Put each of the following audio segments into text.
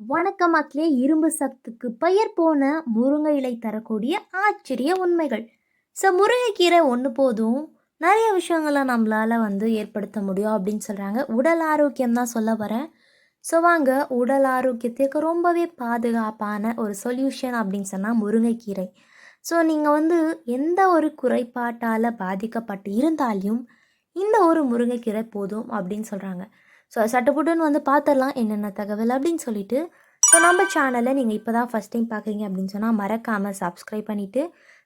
வணக்கம் மக்களே இரும்பு சத்துக்கு பெயர் போன முருங்கை இலை தரக்கூடிய ஆச்சரிய உண்மைகள். ஸோ முருங்கைக்கீரை ஒன்று போதும். நிறைய விஷயங்களை நம்மளால் வந்து ஏற்படுத்த முடியும் அப்படின்னு சொல்கிறாங்க உடல் ஆரோக்கியம் தான் சொல்ல வரேன். ஸோ வாங்க உடல் ஆரோக்கியத்திற்கு ரொம்பவே பாதுகாப்பான ஒரு சொல்யூஷன் அப்படின்னு சொன்னால் முருங்கைக்கீரை ஸோ நீங்கள் வந்து எந்த ஒரு குறைபாட்டால் பாதிக்கப்பட்டு இருந்தாலும் இந்த ஒரு முருங்கைக்கீரை போதும் அப்படின்னு சொல்கிறாங்க ஸோ சட்டப்புட்டுன்னு வந்து பார்த்துடலாம் என்னென்ன தகவல் அப்படின்னு சொல்லிட்டு. ஸோ நம்ம சேனலை நீங்கள் இப்போ தான் ஃபஸ்ட் டைம் பார்க்குறீங்க அப்படின்னு சொன்னால் மறக்காமல் சப்ஸ்கிரைப் பண்ணிவிட்டு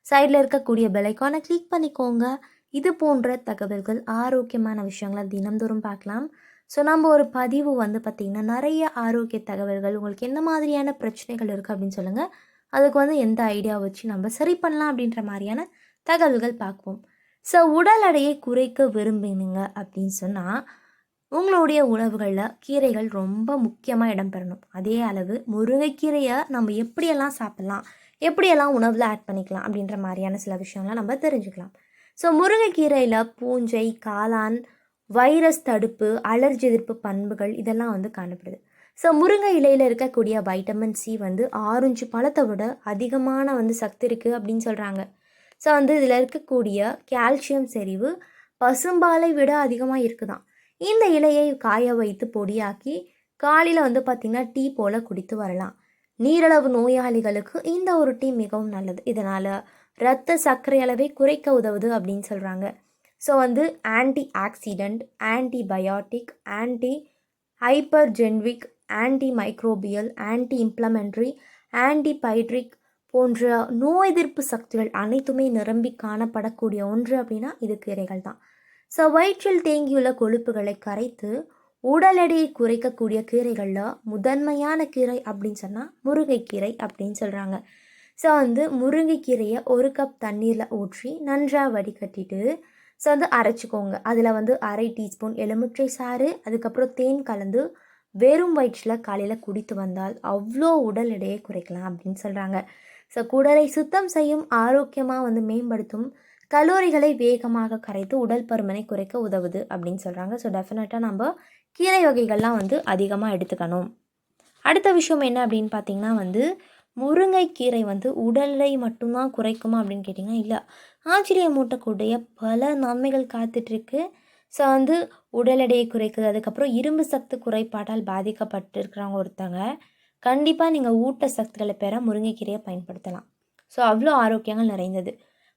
சைடில் இருக்கக்கூடிய பெலைக்கானை கிளிக் பண்ணிக்கோங்க. இது போன்ற தகவல்கள் ஆரோக்கியமான விஷயங்களை தினந்தோறும் பார்க்கலாம். ஸோ நம்ம ஒரு பதிவு வந்து பார்த்திங்கன்னா நிறைய ஆரோக்கிய தகவல்கள் உங்களுக்கு என்ன மாதிரியான பிரச்சனைகள் இருக்குது அப்படின்னு சொல்லுங்கள் அதுக்கு வந்து எந்த ஐடியா வச்சு நம்ம சரி பண்ணலாம் அப்படின்ற மாதிரியான தகவல்கள் பார்ப்போம். ஸோ உடல் எடையை குறைக்க விரும்பினுங்க அப்படின்னு சொன்னால் உங்களுடைய உணவுகளில் கீரைகள் ரொம்ப முக்கியமாக இடம்பெறணும் அதே அளவு முருங்கைக்கீரையை நம்ம எப்படியெல்லாம் சாப்பிட்லாம் எப்படியெல்லாம் உணவில் ஆட் பண்ணிக்கலாம் அப்படின்ற மாதிரியான சில விஷயங்களை நம்ம தெரிஞ்சுக்கலாம். ஸோ முருங்கைக்கீரையில் பூஞ்சை காளான் வைரஸ் தடுப்பு அலர்ஜி எதிர்ப்பு பண்புகள் இதெல்லாம் வந்து காணப்படுது. ஸோ முருங்கை இலையில் இருக்கக்கூடிய வைட்டமின் சி வந்து ஆரஞ்சு பழத்தை விட அதிகமான வந்து சக்தி இருக்குது அப்படின்னு சொல்கிறாங்க ஸோ வந்து இதில் இருக்கக்கூடிய கால்சியம் செறிவு பசும்பாலை விட அதிகமாக இருக்குதான். இந்த இலையை காய வைத்து பொடியாக்கி காலையில் வந்து பார்த்திங்கன்னா டீ போல் குடித்து வரலாம். நீரிழவு நோயாளிகளுக்கு இந்த ஒரு டீ மிகவும் நல்லது. இதனால் இரத்த சர்க்கரை அளவை குறைக்க உதவுது அப்படின்னு சொல்கிறாங்க ஸோ வந்து ஆன்டி ஆக்சிடெண்ட் ஆன்டிபயோட்டிக் ஆன்டி ஹைப்பர்ஜென்விக் anti microbial anti inflammatory antipyretic போன்ற நோய் எதிர்ப்பு சக்திகள் அனைத்துமே நிரம்பி காணப்படக்கூடிய ஒன்று அப்படின்னா இது கீரைகள் தான் ஸோ வயிற்றில் தேங்கியுள்ள கொழுப்புகளை கரைத்து உடல் எடையை குறைக்கக்கூடிய கீரைகளில் முதன்மையான கீரை அப்படின்னு சொன்னால் முருங்கைக்கீரை அப்படின்னு சொல்கிறாங்க ஸோ வந்து முருங்கைக்கீரையை ஒரு கப் தண்ணீரில் ஊற்றி நன்றாக வடிகட்டிட்டு ஸோ வந்து அரைச்சிக்கோங்க. அதில் வந்து அரை டீஸ்பூன் எலுமிச்சை சாறு அதுக்கப்புறம் தேன் கலந்து வெறும் வயிற்றில் காலையில் குடித்து வந்தால் அவ்வளோ உடல் எடையை குறைக்கலாம் அப்படின்னு சொல்கிறாங்க ஸோ குடலை சுத்தம் செய்யும் ஆரோக்கியமாக வந்து மேம்படுத்தும் கலோரிகளை வேகமாக கரைத்து உடல் பருமனை குறைக்க உதவுது அப்படின்னு சொல்கிறாங்க ஸோ டெஃபினட்டாக நம்ம கீரை வகைகள்லாம் வந்து அதிகமாக எடுத்துக்கணும். அடுத்த விஷயம் என்ன அப்படின்னு பார்த்தீங்கன்னா வந்து முருங்கைக்கீரை வந்து உடலை மட்டும்தான் குறைக்குமா அப்படின்னு கேட்டிங்கன்னா இல்லை. ஆச்சரியம் மூட்டக்கூடிய பல நன்மைகள் காத்துட்ருக்கு. ஸோ வந்து உடல் எடையை குறைக்குது. அதுக்கப்புறம் இரும்பு சத்து குறைபாட்டால் பாதிக்கப்பட்டிருக்கிறவங்க ஒருத்தங்க கண்டிப்பாக நீங்கள் ஊட்ட சத்துக்களை பெற முருங்கைக்கீரையை பயன்படுத்தலாம். ஸோ அவ்வளோ ஆரோக்கியங்கள் நிறைந்தது.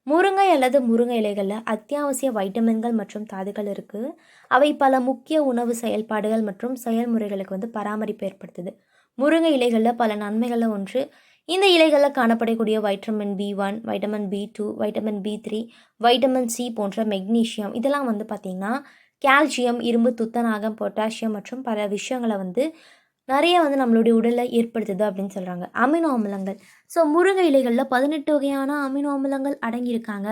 முருங்கை அல்லது முருங்கை இலைகளில் அத்தியாவசிய வைட்டமின்கள் மற்றும் தாதுகள் இருக்குது அவை பல முக்கிய உணவு செயல்பாடுகள் மற்றும் செயல்முறைகளுக்கு வந்து பராமரிப்பு ஏற்படுத்துது. முருங்கை இலைகளில் பல நன்மைகளில் ஒன்று இந்த இலைகளில் காணப்படக்கூடிய vitamin B one vitamin B two vitamin B three vitamin C போன்ற மெக்னீஷியம் இதெல்லாம் வந்து பார்த்திங்கன்னா கால்சியம் இரும்பு துத்தநாகம் பொட்டாசியம் மற்றும் பல விஷயங்களை வந்து நிறைய வந்து நம்மளுடைய உடலில் ஏற்படுத்துது அப்படின்னு சொல்கிறாங்க அமினோ அமிலங்கள். ஸோ முருங்கை இலைகளில் பதினெட்டு வகையான அமினோ அமிலங்கள் அடங்கியிருக்காங்க.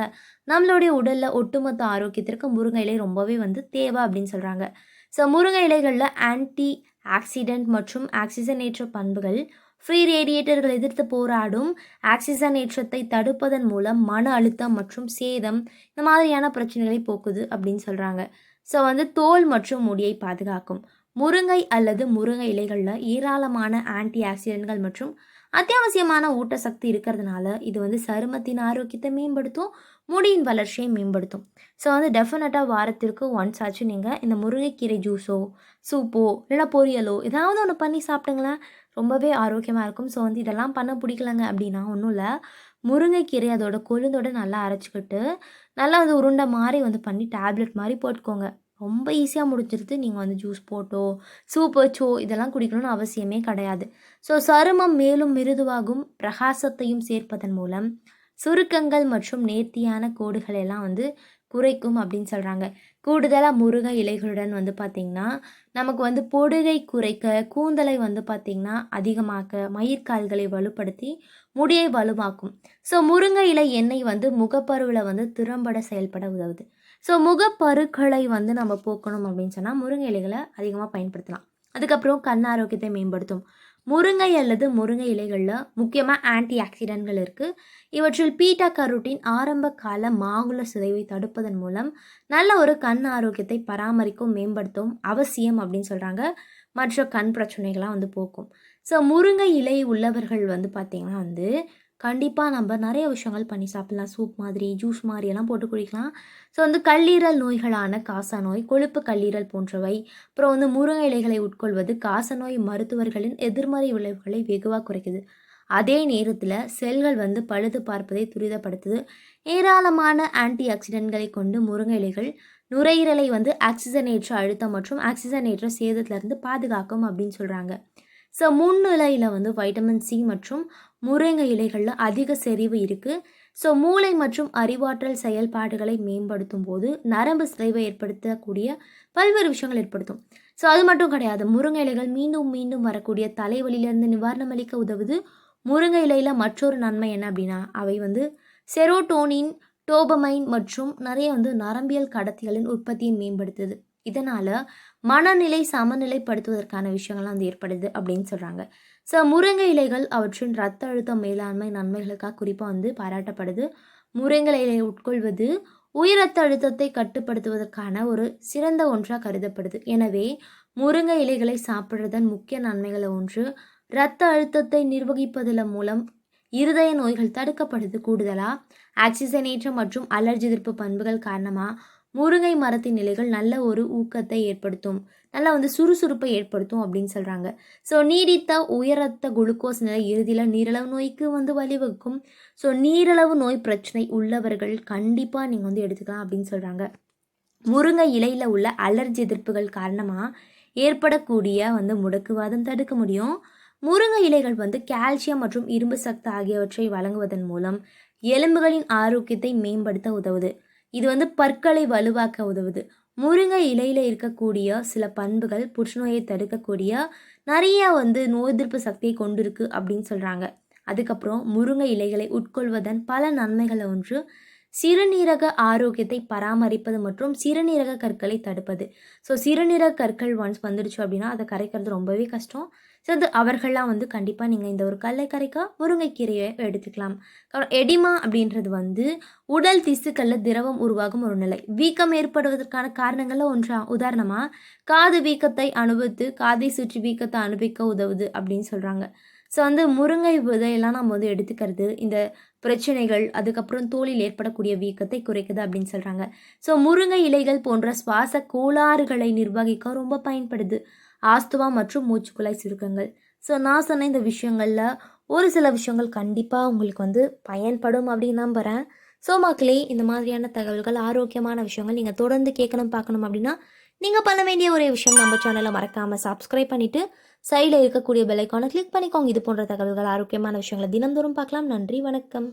நம்மளுடைய உடலில் ஒட்டுமொத்த ஆரோக்கியத்திற்கு முருங்கை இலை ரொம்பவே வந்து தேவை அப்படின்னு சொல்கிறாங்க ஸோ முருங்கை இலைகளில் ஆன்டி ஆக்சிடென்ட் மற்றும் ஆக்சிஜனேற்ற பண்புகள் ஃப்ரீ ரேடியேட்டர்கள் எதிர்த்து போராடும் ஆக்சிஜன் ஏற்றத்தை தடுப்பதன் மூலம் மன அழுத்தம் மற்றும் சேதம் இந்த மாதிரியான பிரச்சனைகளை போக்குது அப்படின்னு சொல்கிறாங்க ஸோ வந்து தோல் மற்றும் முடியை பாதுகாக்கும். முருங்கை அல்லது முருங்கை இலைகளில் ஏராளமான ஆன்டி ஆக்சிடென்ட்கள் மற்றும் அத்தியாவசியமான ஊட்டசக்தி இருக்கிறதுனால இது வந்து சருமத்தின் ஆரோக்கியத்தை மேம்படுத்தும் முடியின் வளர்ச்சியை மேம்படுத்தும். ஸோ வந்து டெஃபினட்டாக வாரத்திற்கு ஒன்ஸ் ஆச்சு நீங்கள் இந்த முருங்கைக்கீரை ஜூஸோ சூப்போ இல்லைனா பொரியலோ ஏதாவது ஒன்று பண்ணி சாப்பிட்டுங்களேன். ரொம்பவே ஆரோக்கியமாக இருக்கும். ஸோ வந்து இதெல்லாம் பண்ண பிடிக்கலங்க அப்படின்னா ஒன்றும் இல்லை. முருங்கைக்கீரை அதோட கொழுந்தோட நல்லா அரைச்சிக்கிட்டு நல்லா வந்து உருண்டை மாதிரி வந்து பண்ணி டேப்லெட் மாதிரி போட்டுக்கோங்க. ரொம்ப ஈஸியாக முடிஞ்சிருது நீங்கள் வந்து ஜூஸ் போட்டோ சூப் வச்சோ இதெல்லாம் குடிக்கணும்னு அவசியமே கிடையாது. ஸோ சருமம் மேலும் மிருதுவாகும். பிரகாசத்தையும் சேர்ப்பதன் மூலம் சுருக்கங்கள் மற்றும் நேர்த்தியான கோடுகள் எல்லாம் வந்து குறைக்கும் அப்படின்னு சொல்கிறாங்க கூடுதலாக முருகை இலைகளுடன் வந்து பார்த்திங்கன்னா நமக்கு வந்து பொடுகை குறைக்க கூந்தலை வந்து பார்த்திங்கன்னா அதிகமாக்க மயிர்கால்களை வலுப்படுத்தி முடியை வலுவாக்கும். ஸோ முருங்கை இலை எண்ணெய் வந்து முகப்பருவில் வந்து திறம்பட செயல்பட உதவுது. ஸோ முகப்பருக்களை வந்து நம்ம போக்கணும் அப்படின்னு சொன்னால் முருங்கை இலைகளை அதிகமாக பயன்படுத்தலாம். அதுக்கப்புறம் கண் ஆரோக்கியத்தை மேம்படுத்தும். முருங்கை அல்லது முருங்கை இலைகளில் முக்கியமாக ஆன்டி ஆக்சிடென்ட்கள் இருக்குது இவற்றில் பீட்டா கருட்டின் ஆரம்ப கால மாகுல சிதைவை தடுப்பதன் மூலம் நல்ல ஒரு கண் ஆரோக்கியத்தை பராமரிக்கும் மேம்படுத்தும் அவசியம் அப்படின்னு சொல்கிறாங்க மற்ற கண் பிரச்சனைகளாக வந்து போக்கும். ஸோ முருங்கை இலை உள்ளவர்கள் வந்து பார்த்திங்கன்னா வந்து கண்டிப்பாக நம்ம நிறைய விஷயங்கள் பண்ணி சாப்பிட்லாம். சூப் மாதிரி ஜூஸ் மாதிரி எல்லாம் போட்டு குடிக்கலாம். ஸோ வந்து கல்லீரல் நோய்களான காச நோய் கொழுப்பு கல்லீரல் போன்றவை அப்புறம் வந்து முருங்கை இலைகளை உட்கொள்வது காச நோய் மருத்துவர்களின் எதிர்மறை விளைவுகளை வெகுவாக குறைக்குது. அதே நேரத்தில் செல்கள் வந்து பழுது பார்ப்பதை துரிதப்படுத்துது. ஏராளமான ஆன்டி ஆக்சிடென்ட்களை கொண்டு முருங்கை இலைகள் நுரையீரலை வந்து ஆக்சிஜனேற்ற அழுத்தம் மற்றும் ஆக்சிஜனேற்ற சேதத்திலிருந்து பாதுகாக்கும் அப்படின்னு சொல்கிறாங்க ஸோ முன்னிலையில் வந்து வைட்டமின் சி மற்றும் முருங்கை இலைகளில் அதிக செறிவு இருக்குது ஸோ மூளை மற்றும் அறிவாற்றல் செயல்பாடுகளை மேம்படுத்தும் போது நரம்பு சிதைவை ஏற்படுத்தக்கூடிய பல்வேறு விஷயங்கள் ஏற்படுத்தும். ஸோ அது மட்டும் கிடையாது. முருங்கை இலைகள் மீண்டும் மீண்டும் வரக்கூடிய தலைவலியிலிருந்து நிவாரணம் அளிக்க உதவுது. முருங்கை இலையில் மற்றொரு நன்மை என்ன அப்படின்னா அவை வந்து செரோட்டோனின் டோபமைன் மற்றும் நிறைய வந்து நரம்பியல் கடத்திகளின் உற்பத்தியை மேம்படுத்துது. இதனால் மனநிலை சமநிலைப்படுத்துவதற்கான விஷயங்கள்லாம் வந்து ஏற்படுது அப்படின்னு சொல்கிறாங்க ஸோ முருங்கை இலைகள் அவற்றின் ரத்த அழுத்தம் மேலாண்மை நன்மைகளுக்காக குறிப்பாக வந்து பாராட்டப்படுது. முருங்கை இலை உட்கொள்வது உயர் ரத்த அழுத்தத்தை கட்டுப்படுத்துவதற்கான ஒரு சிறந்த ஒன்றாக கருதப்படுது. எனவே முருங்கை இலைகளை சாப்பிட்றதன் முக்கிய நன்மைகளை ஒன்று இரத்த அழுத்தத்தை நிர்வகிப்பதன் மூலம் இருதய நோய்கள் தடுக்கப்படுது கூடுதலாக ஆக்சிஜனேற்றம் மற்றும் அலர்ஜி எதிர்ப்பு பண்புகள் காரணமாக முருங்கை மரத்தின் இலைகள் நல்ல ஒரு ஊக்கத்தை ஏற்படுத்தும். நல்லா வந்து சுறுசுறுப்பை ஏற்படுத்தும் அப்படின்னு சொல்கிறாங்க ஸோ நீடித்த உயரத்த குளுக்கோஸ் நிலை இறுதியில் நீரிழவு நோய்க்கு வந்து வழிவகுக்கும். ஸோ நீரிழவு நோய் பிரச்சனை உள்ளவர்கள் கண்டிப்பாக நீங்கள் வந்து எடுத்துக்கலாம் அப்படின்னு சொல்கிறாங்க முருங்கை இலையில் உள்ள அலர்ஜி எதிர்ப்புகள் காரணமாக ஏற்படக்கூடிய வந்து முடக்குவாதம் தடுக்க முடியும். முருங்கை இலைகள் வந்து கால்சியம் மற்றும் இரும்பு சக்தி ஆகியவற்றை வழங்குவதன் மூலம் எலும்புகளின் ஆரோக்கியத்தை மேம்படுத்த உதவுது. இது வந்து பற்களை வலுவாக்க உதவுது. முருங்கை இலையில் இருக்கக்கூடிய சில பண்புகள் புற்றுநோயை தடுக்கக்கூடிய நிறைய வந்து நோய் எதிர்ப்பு சக்தியை கொண்டிருக்கு அப்படின்னு சொல்கிறாங்க அதுக்கப்புறம் முருங்கை இலைகளை உட்கொள்வதன் பல நன்மைகளை ஒன்று சிறுநீரக ஆரோக்கியத்தை பராமரிப்பது மற்றும் சிறுநீரக கற்களை தடுப்பது. ஸோ சிறுநீரக கற்கள் ஒன்ஸ் வந்துடுச்சு அப்படின்னா அதை கரைக்கிறது ரொம்பவே கஷ்டம். ஸோ அது அவர்கள்லாம் வந்து கண்டிப்பாக நீங்கள் இந்த ஒரு கல்லை கரைக்க முருங்கைக்கீரையை எடுத்துக்கலாம். எடிமா அப்படின்றது வந்து உடல் திசுக்களில் திரவம் உருவாகும் ஒரு நிலை. வீக்கம் ஏற்படுவதற்கான காரணங்களில் ஒன்றா உதாரணமாக காது வீக்கத்தை அனுபவித்து காதை சுற்றி வீக்கத்தை அனுபவிக்க உதவுது அப்படின்னு சொல்கிறாங்க ஸோ வந்து முருங்கை விதையெல்லாம் நம்ம வந்து எடுத்துக்கிறது இந்த பிரச்சனைகள் அதுக்கப்புறம் தோலில் ஏற்படக்கூடிய வீக்கத்தை குறைக்குது அப்படின்னு சொல்கிறாங்க ஸோ முருங்கை இலைகள் போன்ற சுவாச கோளாறுகளை நிர்வகிக்க ரொம்ப பயன்படுது. ஆஸ்துவா மற்றும் மூச்சுக்குழாய் சுருக்கங்கள். ஸோ நான் சொன்ன இந்த விஷயங்களில் ஒரு சில விஷயங்கள் கண்டிப்பாக உங்களுக்கு வந்து பயன்படும் அப்படின்னு நம்புகிறேன் ஸோ மக்களே இந்த மாதிரியான தகவல்கள் ஆரோக்கியமான விஷயங்கள் நீங்கள் தொடர்ந்து கேட்கணும் பார்க்கணும் அப்படின்னா நீங்கள் பண்ண வேண்டிய ஒரே விஷயம் நம்ம சேனலை மறக்காமல் சப்ஸ்கிரைப் பண்ணிவிட்டு சைடில் இருக்கக்கூடிய பெல்லைக்கானை கிளிக் பண்ணிக்கோங்க. இது போன்ற தகவல்கள் ஆரோக்கியமான விஷயங்களை தினந்தோறும் பார்க்கலாம். நன்றி வணக்கம்.